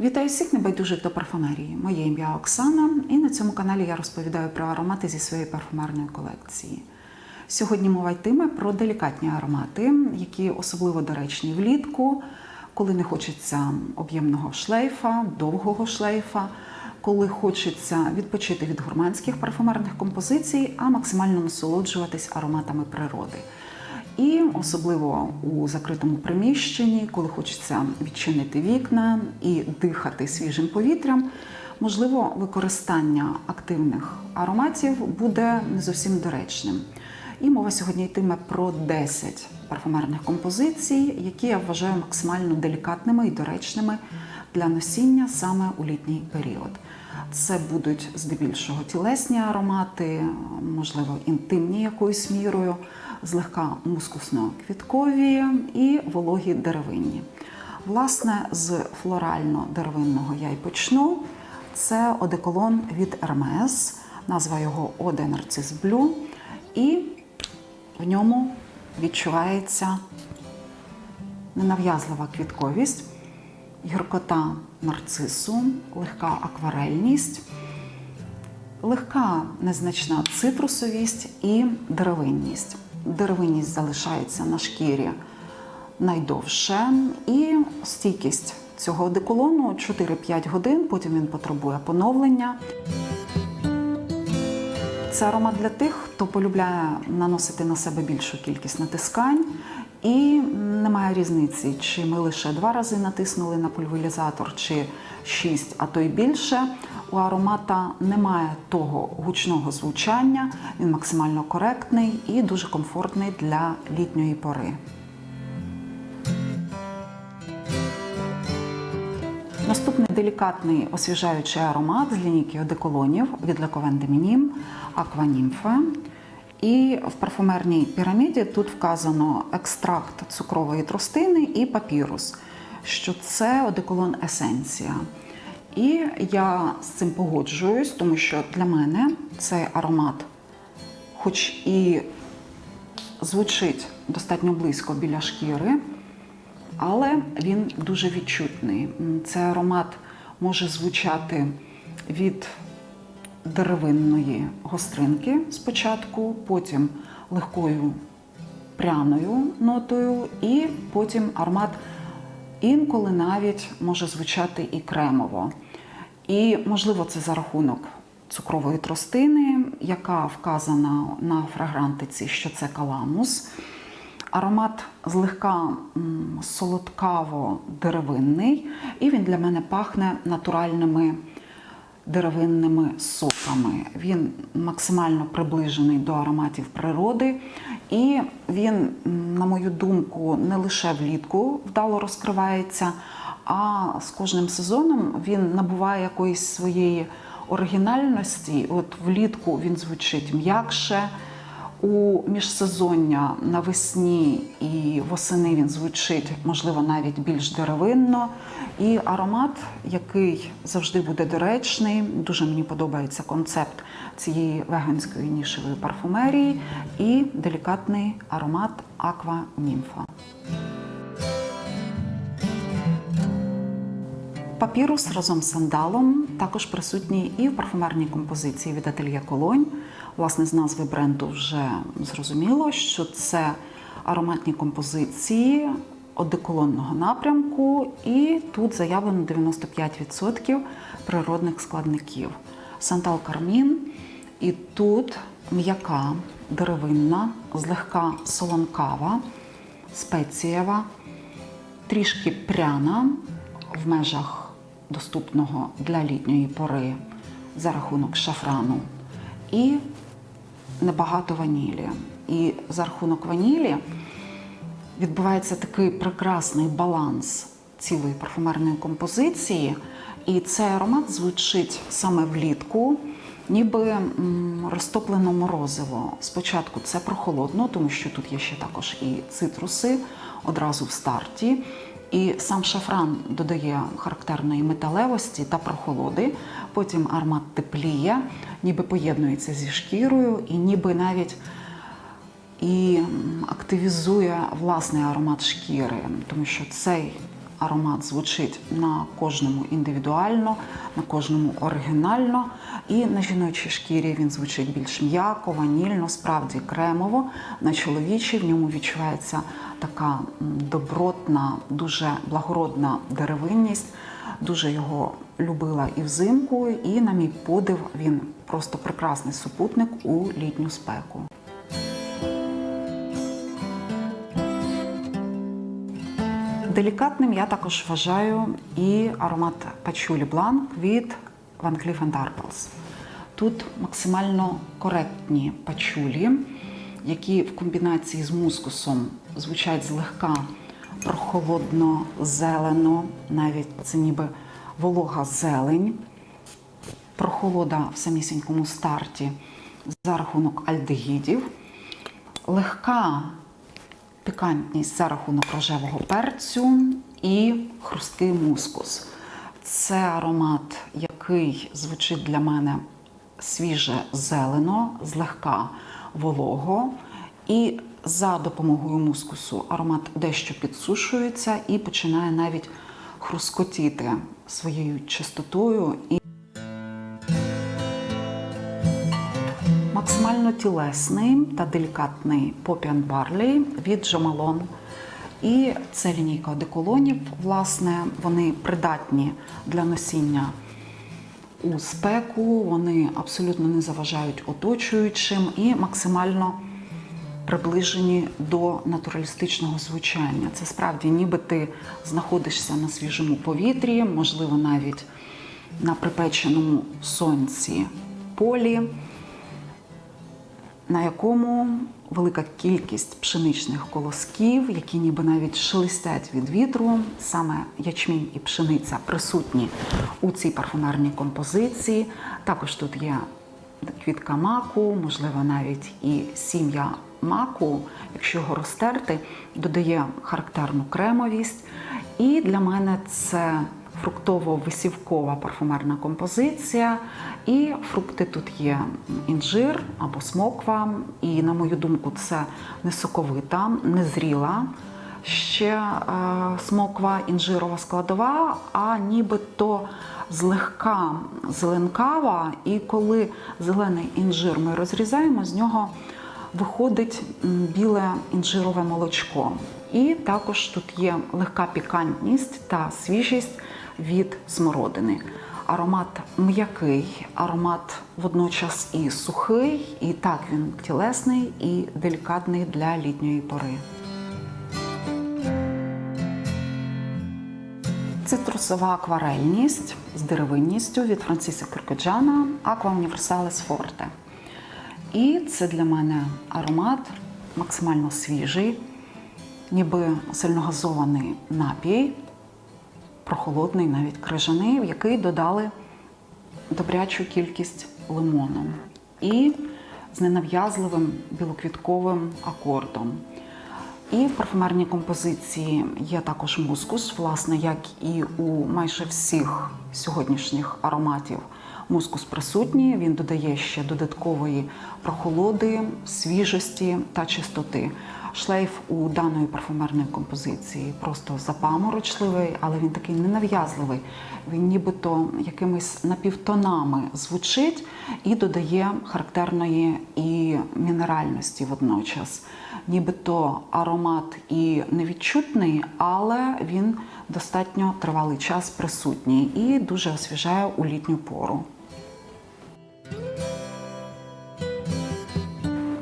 Вітаю всіх небайдужих до парфумерії. Моє ім'я Оксана, і на цьому каналі я розповідаю про аромати зі своєї парфумерної колекції. Сьогодні мова йтиме про делікатні аромати, які особливо доречні влітку, коли не хочеться об'ємного шлейфа, довгого шлейфа, коли хочеться відпочити від гурманських парфумерних композицій, а максимально насолоджуватись ароматами природи. І особливо у закритому приміщенні, коли хочеться відчинити вікна і дихати свіжим повітрям, можливо, використання активних ароматів буде не зовсім доречним. І мова сьогодні йтиме про 10 парфумерних композицій, які я вважаю максимально делікатними і доречними для носіння саме у літній період. Це будуть здебільшого тілесні аромати, можливо, інтимні якоюсь мірою, злегка мускусно-квіткові і вологі деревинні. Власне, з флорально-деревинного я й почну. Це одеколон від Hermes, назва його Оде Нарцис Блю, і в ньому відчувається ненав'язлива квітковість, гіркота нарцису, легка акварельність, легка незначна цитрусовість і деревинність. Деревинність залишається на шкірі найдовше, і стійкість цього одеколону 4-5 годин, потім він потребує поновлення. Це аромат для тих, хто полюбляє наносити на себе більшу кількість натискань. І немає різниці, чи ми лише два рази натиснули на пульверізатор, чи шість, а то й більше. У аромата немає того гучного звучання, він максимально коректний і дуже комфортний для літньої пори. Наступний делікатний освіжаючий аромат з лінійки одеколонів від Le Coven de Minim Aqua І в парфумерній піраміді тут вказано екстракт цукрової тростини і папірус, що це одеколон есенція. І я з цим погоджуюсь, тому що для мене цей аромат, хоч і звучить достатньо близько біля шкіри, але він дуже відчутний. Цей аромат може звучати від деревинної гостринки спочатку, потім легкою пряною нотою, і потім аромат інколи навіть може звучати і кремово. І, можливо, це за рахунок цукрової тростини, яка вказана на фрагрантиці, що це каламус. Аромат злегка солодкаво-деревинний, і він для мене пахне натуральними деревинними соками. Він максимально приближений до ароматів природи, і він, на мою думку, не лише влітку вдало розкривається, а з кожним сезоном він набуває якоїсь своєї оригінальності. От влітку він звучить м'якше. У міжсезоння навесні і восени він звучить, можливо, навіть більш деревинно. І аромат, який завжди буде доречний. Дуже мені подобається концепт цієї веганської нішевої парфумерії і делікатний аромат Аква Німфа. Папірус разом з сандалом також присутній і в парфумерній композиції від Ательє Колонь. Власне, з назви бренду вже зрозуміло, що це ароматні композиції одеколонного напрямку, і тут заявлено 95% природних складників. Сантал Кармін, і тут м'яка, деревинна, злегка солонкава, спецієва, трішки пряна в межах доступного для літньої пори за рахунок шафрану. І небагато ванілі. І за рахунок ванілі відбувається такий прекрасний баланс цілої парфумерної композиції. І цей аромат звучить саме влітку, ніби м, розтоплено морозиво. Спочатку це прохолодно, тому що тут є ще також і цитруси одразу в старті. І сам шафран додає характерної металевості та прохолоди. Потім аромат тепліє, ніби поєднується зі шкірою, і ніби навіть і активізує власний аромат шкіри, тому що цей аромат звучить на кожному індивідуально, на кожному оригінально. І на жіночій шкірі він звучить більш м'яко, ванільно, справді кремово. На чоловічій в ньому відчувається така добротна, дуже благородна деревинність. Дуже його любила і взимку, і на мій подив він просто прекрасний супутник у літню спеку. Делікатним я також вважаю і аромат Пачулі Бланк від Van Cleef Arpels. Тут максимально коректні пачулі, які в комбінації з мускусом звучать злегка прохолодно, зелено, навіть це ніби волога зелень, прохолода в самісінькому старті за рахунок альдегідів, легка пікантність за рахунок рожевого перцю і хрусткий мускус. Це аромат, який звучить для мене свіже зелено, злегка волого. І за допомогою мускусу аромат дещо підсушується і починає навіть хрускотіти своєю чистотою і максимально тілесний та делікатний Poppy Barley від Джамалон. І це лінійка одеколонів. Власне, вони придатні для носіння у спеку, вони абсолютно не заважають оточуючим і максимально приближені до натуралістичного звучання. Це справді, ніби ти знаходишся на свіжому повітрі, можливо, навіть на припеченому сонці полі на якому велика кількість пшеничних колосків, які ніби навіть шелестять від вітру, саме ячмінь і пшениця присутні у цій парфумерній композиції. Також тут є квітка маку, можливо, навіть і сім'я маку, якщо його розтерти, додає характерну кремовість. І для мене це фруктово-висівкова парфумерна композиція. І фрукти тут є інжир або смоква. І, на мою думку, це не соковита, не зріла ще е, смоква інжирова складова, а нібито злегка зеленкава. І коли зелений інжир ми розрізаємо, з нього виходить біле інжирове молочко. І також тут є легка пікантність та свіжість від смородини. Аромат м'який, аромат водночас і сухий, і так він тілесний і делікатний для літньої пори. Цитрусова акварельність з деревинністю від Франсіса Киркоджана Aqua Universalis Forte. І це для мене аромат максимально свіжий, ніби сильногазований напій, прохолодний, навіть крижаний, в який додали добрячу кількість лимону і з ненав'язливим білоквітковим акордом. І в парфумерній композиції є також мускус, власне, як і у майже всіх сьогоднішніх ароматів. Мускус присутній, він додає ще додаткової прохолоди, свіжості та чистоти. Шлейф у даної парфумерної композиції просто запаморочливий, але він такий ненав'язливий. Він нібито якимись напівтонами звучить і додає характерної і мінеральності водночас. Нібито аромат і невідчутний, але він достатньо тривалий час присутній і дуже освіжає у літню пору.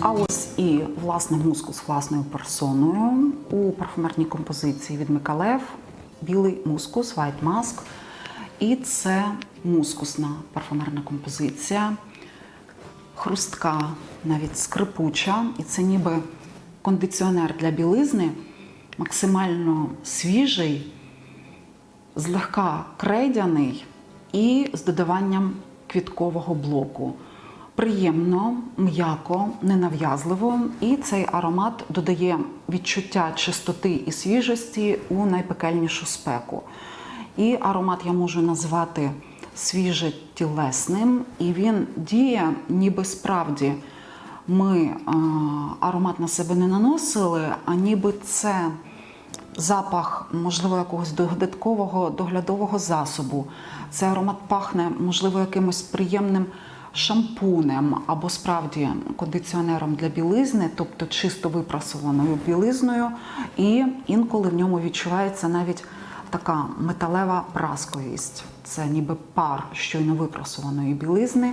А ось і власне мускус власною персоною у парфумерній композиції від Микалев білий мускус White Musk. І це мускусна парфумерна композиція, хрустка, навіть скрипуча, і це ніби кондиціонер для білизни, максимально свіжий, злегка крейдяний і з додаванням квіткового блоку. Приємно, м'яко, ненав'язливо, і цей аромат додає відчуття чистоти і свіжості у найпекельнішу спеку. І аромат я можу назвати свіже тілесним, і він діє, ніби справді ми а, аромат на себе не наносили, а ніби це запах, можливо, якогось додаткового доглядового засобу. Цей аромат пахне, можливо, якимось приємним шампунем або справді кондиціонером для білизни, тобто чисто випрасованою білизною, і інколи в ньому відчувається навіть така металева прасковість. Це ніби пар щойно випрасованої білизни,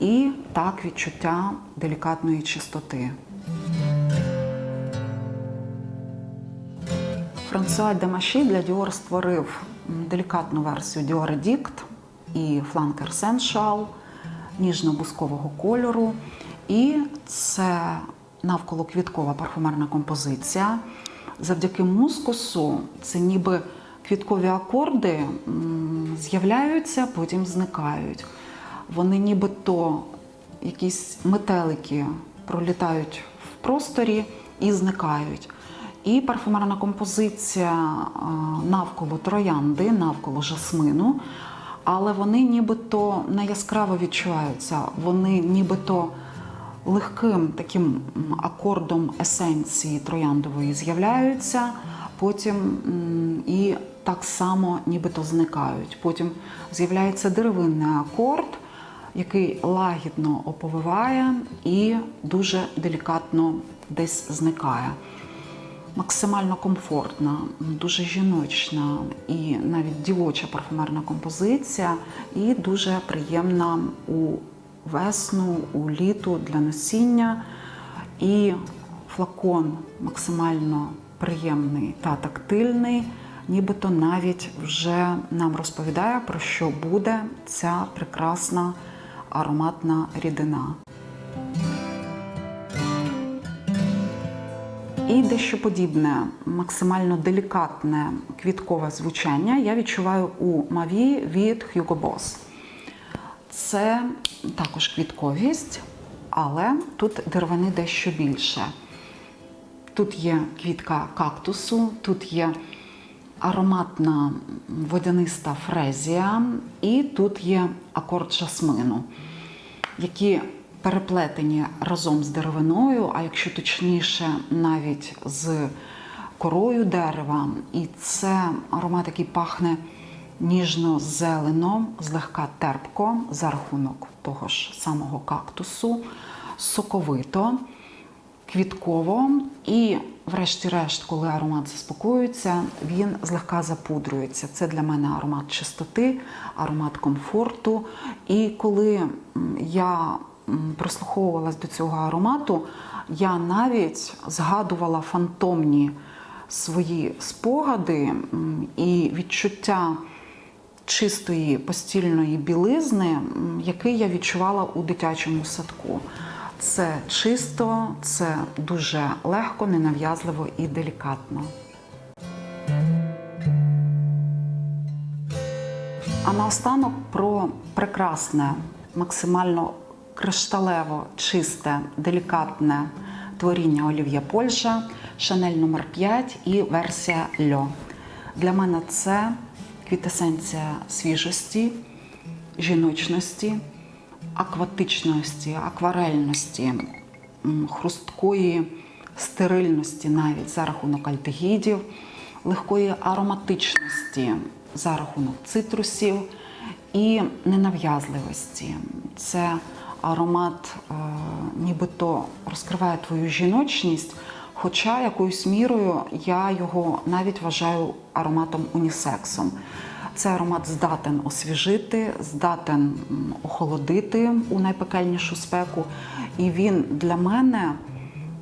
і так відчуття делікатної чистоти. Франсуа Демаші для Dior створив делікатну версію Dior Addict і Flanker Sensual ніжно-бускового кольору. І це навколо квіткова парфумерна композиція. Завдяки мускусу це ніби квіткові акорди з'являються, потім зникають. Вони нібито якісь метелики пролітають в просторі і зникають. І парфумерна композиція навколо троянди, навколо жасмину, але вони нібито не яскраво відчуваються, вони нібито легким таким акордом есенції трояндової з'являються, потім і так само нібито зникають. Потім з'являється деревинний акорд, який лагідно оповиває і дуже делікатно десь зникає максимально комфортна, дуже жіночна і навіть дівоча парфумерна композиція, і дуже приємна у весну, у літу для носіння. І флакон максимально приємний та тактильний, нібито навіть вже нам розповідає, про що буде ця прекрасна ароматна рідина. І дещо подібне, максимально делікатне квіткове звучання я відчуваю у Маві від Hugo Boss. Це також квітковість, але тут деревини дещо більше. Тут є квітка кактусу, тут є ароматна водяниста фрезія, і тут є акорд жасмину, які переплетені разом з деревиною, а якщо точніше, навіть з корою дерева. І це аромат, який пахне ніжно-зелено, злегка терпко за рахунок того ж самого кактусу, соковито, квітково. І, врешті-решт, коли аромат заспокоюється, він злегка запудрюється. Це для мене аромат чистоти, аромат комфорту. І коли я прислуховувалась до цього аромату, я навіть згадувала фантомні свої спогади і відчуття чистої постільної білизни, який я відчувала у дитячому садку. Це чисто, це дуже легко, ненав'язливо і делікатно. А наостанок про прекрасне, максимально кришталево, чисте, делікатне творіння Олів'я Польща, Шанель номер 5 і версія Льо. Для мене це квітесенція свіжості, жіночності, акватичності, акварельності, хрусткої стерильності навіть за рахунок альдегідів, легкої ароматичності за рахунок цитрусів і ненав'язливості. Це аромат е, нібито розкриває твою жіночність, хоча якоюсь мірою я його навіть вважаю ароматом унісексом. Цей аромат здатен освіжити, здатен охолодити у найпекельнішу спеку. І він для мене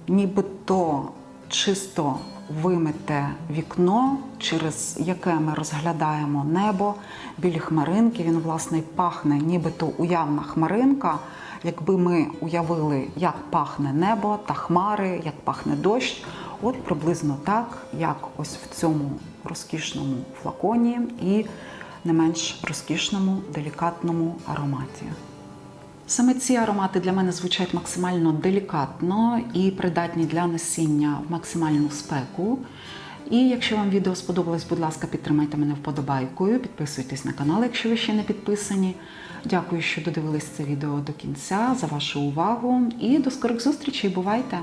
нібито чисто вимите вікно, через яке ми розглядаємо небо, білі хмаринки. Він, власне, пахне, нібито уявна хмаринка. Якби ми уявили, як пахне небо та хмари, як пахне дощ, от приблизно так, як ось в цьому розкішному флаконі і не менш розкішному, делікатному ароматі. Саме ці аромати для мене звучать максимально делікатно і придатні для носіння в максимальну спеку. І якщо вам відео сподобалось, будь ласка, підтримайте мене вподобайкою, підписуйтесь на канал, якщо ви ще не підписані. Дякую, що додивились це відео до кінця, за вашу увагу і до скорих зустрічей. Бувайте!